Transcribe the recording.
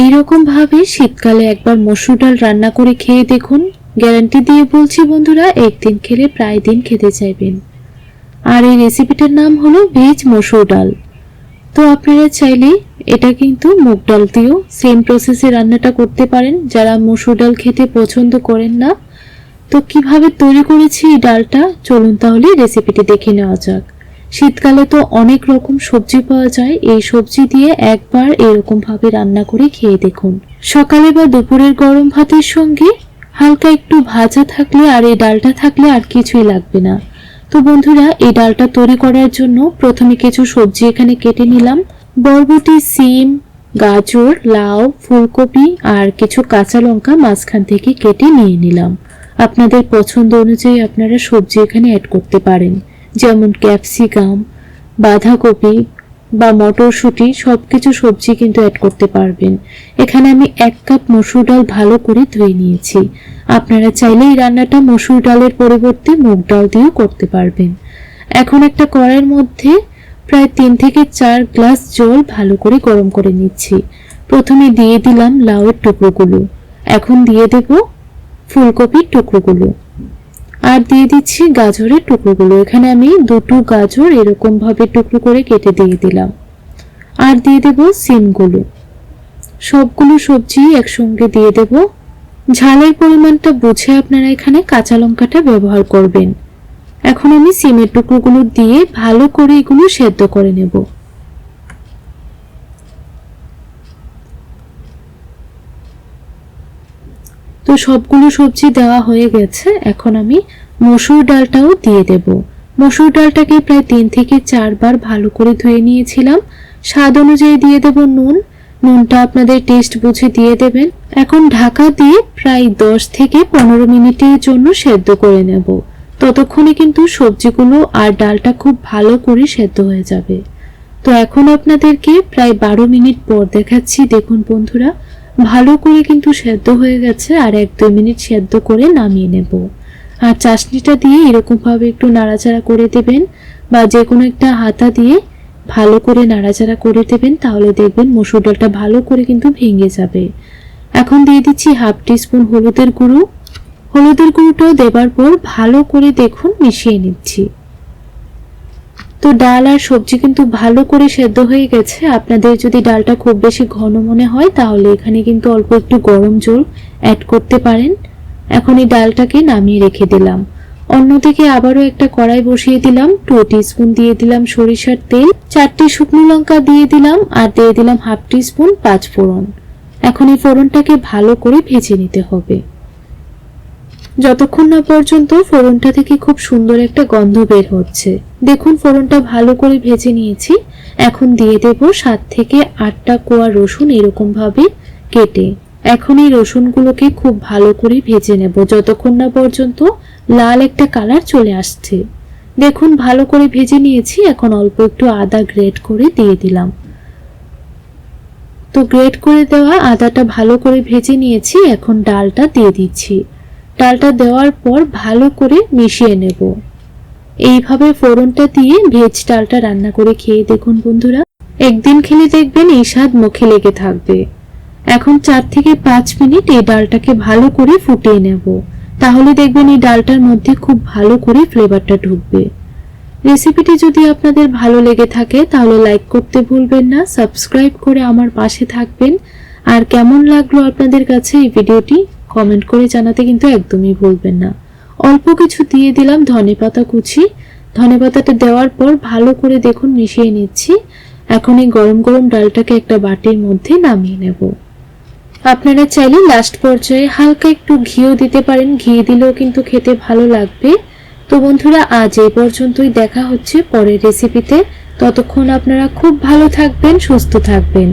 এইরকমভাবে শীতকালে একবার মসুর ডাল রান্না করে খেয়ে দেখুন। গ্যারান্টি দিয়ে বলছি বন্ধুরা, একদিন খেলে প্রায় দিন খেতে চাইবেন। আর এই রেসিপিটার নাম হলো ভেজ মসুর ডাল। তো আপনারা চাইলে এটা কিন্তু মুগ ডাল দিয়েও সেম প্রসেসে রান্নাটা করতে পারেন। যারা মসুর ডাল খেতে পছন্দ করেন না, তো কীভাবে তৈরি করেছি এই ডালটা, চলুন তাহলে রেসিপিটি দেখে নেওয়া যাক। শীতকালে তো অনেক রকম সবজি পাওয়া যায়। এই সবজি দিয়ে একবার এরকম ভাবে রান্না করে খেয়ে দেখুন। সকালে বা দুপুরের গরম ভাতের সঙ্গে হালকা একটু ভাজা থাকলে আর এই ডালটা থাকলে আর কিছুই লাগবে না। তো বন্ধুরা, এই ডালটা তৈরি করার জন্য প্রথমে কিছু সবজি এখানে কেটে নিলাম। বরবটি, সিম, গাজর, লাউ, ফুলকপি আর কিছু কাঁচা লঙ্কা মাঝখান থেকে কেটে নিয়ে নিলাম। আপনাদের পছন্দ অনুযায়ী আপনারা সবজি এখানে অ্যাড করতে পারেন। যেমন ক্যাপসিকাম, বাঁধাকপি বা মটরশুঁটি সব কিছু সবজি কিন্তু অ্যাড করতে পারবেন। এখানে আমি এক কাপ মসুর ডাল ভালো করে ধুয়ে নিয়েছি। আপনারা চাইলে এই রান্নাটা মসুর ডালের পরিবর্তে মুগ ডাল দিয়েও করতে পারবেন। এখন একটা কড়াইয়ের মধ্যে প্রায় তিন থেকে চার গ্লাস জল ভালো করে গরম করে নিচ্ছি। প্রথমে দিয়ে দিলাম লাউয়ের টুকরোগুলো। এখন দিয়ে দেব ফুলকপির টুকরোগুলো। আর দিয়ে দিচ্ছি গাজরের টুকরোগুলো। এখানে আমি দুটো গাজর এরকম ভাবে টুকরো করে কেটে দিয়ে দিলাম। আর দিয়ে দেব সিমগুলো। সবগুলো সবজি একসঙ্গে দিয়ে দেব। ঝালের পরিমাণটা বুঝে আপনারা এখানে কাঁচা লঙ্কাটা ব্যবহার করবেন। এখন আমি সিমের টুকরোগুলো দিয়ে ভালো করে এগুলো সেদ্ধ করে নেব। তো সবগুলো সবজি দেওয়া হয়ে গেছে। এখন আমি মসুর ডালটাও দিয়ে দেব। মসুর ডালটাকে প্রায় তিন থেকে চারবার ভালো করে ধুয়ে নিয়েছিলাম। স্বাদ অনুযায়ী দিয়ে দেব নুন। নুনটা আপনাদের টেস্ট বুঝে দিয়ে দেবেন। এখন ঢাকা দিয়ে প্রায় দশ থেকে পনেরো মিনিটের জন্য সেদ্ধ করে নেব। ততক্ষণে কিন্তু সবজিগুলো আর ডালটা খুব ভালো করে সেদ্ধ হয়ে যাবে। তো এখন আপনাদেরকে প্রায় বারো মিনিট পর দেখাচ্ছি। দেখুন বন্ধুরা ভালো করে কিন্তু সেদ্ধ হয়ে গেছে, আর এক দুই মিনিট সেদ্ধ করে নামিয়ে নেব। আর চাশনিটা দিয়ে এরকমভাবে একটু নাড়াচাড়া করে দেবেন, বা যে কোনো একটা হাতা দিয়ে ভালো করে নাড়াচাড়া করে দেবেন, তাহলে দেখবেন মসুর ডালটা ভালো করে কিন্তু ভেঙে যাবে। এখন দিয়ে দিচ্ছি হাফ টিস্পুন হলুদের গুঁড়ো। হলুদের গুঁড়োটাও দেবার পর ভালো করে দেখুন মিশিয়ে নিচ্ছি। তো ডাল আর সবজি কিন্তু ভালো করে সেদ্ধ হয়ে গেছে। আপনাদের যদি ডালটা খুব বেশি ঘন মনে হয়, তাহলে এখানে কিন্তু অল্প একটু গরম জল অ্যাড করতে পারেন। এখন এই ডালটাকে নামিয়ে রেখে দিলাম। অন্যদিকে আবারও একটা কড়াই বসিয়ে দিলাম। টু স্পুন দিয়ে দিলাম সরিষার তেল, চারটি শুকনো লঙ্কা দিয়ে দিলাম আর দিয়ে দিলাম হাফ স্পুন পাঁচ ফোড়ন। এখন এই ফোড়নটাকে ভালো করে ভেজে নিতে হবে। যতক্ষণ না পর্যন্ত ফোড়নটা থেকে খুব সুন্দর একটা গন্ধ বের হচ্ছে। দেখুন, ফোড়নটা ভালো করে ভেজে নিয়েছি। এখন দিয়ে দেব সাত থেকে আটটা কোয়া রসুন এরকম ভাবে কেটে। এখন এই রসুনগুলোকে খুব ভালো করে ভেজে নেব, যতক্ষণ না পর্যন্ত লাল একটা কালার চলে আসছে। দেখুন, ভালো করে ভেজে নিয়েছি, এখন অল্প একটু আদা গ্রেট করে দিয়ে দিলাম। তো গ্রেট করে দেওয়া আদাটা ভালো করে ভেজে নিয়েছি, এখন ডালটা দিয়ে দিচ্ছি। ডালটা দেওয়ার পর ভালো করে মিশিয়ে নেব। এইভাবে ফোড়নটা দিয়ে ভেজ ডালটা রান্না করে খেয়ে দেখুন বন্ধুরা। একদিন খেলে দেখবেন এই স্বাদ মুখে লেগে থাকবে। এখন চার থেকে পাঁচ মিনিট এই ডালটাকে ভালো করে ফুটিয়ে নেব। তাহলে দেখবেন এই ডালটার মধ্যে খুব ভালো করে ফ্লেভারটা ঢুকবে। রেসিপিটি যদি আপনাদের ভালো লেগে থাকে, তাহলে লাইক করতে ভুলবেন না, সাবস্ক্রাইব করে আমার পাশে থাকবেন। আর কেমন লাগল আপনাদের কাছে এই ভিডিওটি? কমেন্ট করে জানাতে কিন্তু একদমই ভুলবেন না। অল্প কিছু দিয়ে দিলাম ধনে পাতা কুচি। ধনে পাতাটা দেওয়ার পর ভালো করে দেখুন, মিশিয়ে নিচ্ছি। এখন এই গরম গরম ডালটাকে একটা বাটির মধ্যে নামিয়ে নেব। আপনারা চাইলে লাস্ট পর্যায়ে হালকা একটু ঘিও দিতে পারেন। ঘি দিলেও কিন্তু খেতে ভালো লাগবে। তো বন্ধুরা, আজ এই পর্যন্তই। দেখা হচ্ছে পরের রেসিপিতে ততক্ষণ আপনারা খুব ভালো থাকবেন, সুস্থ থাকবেন।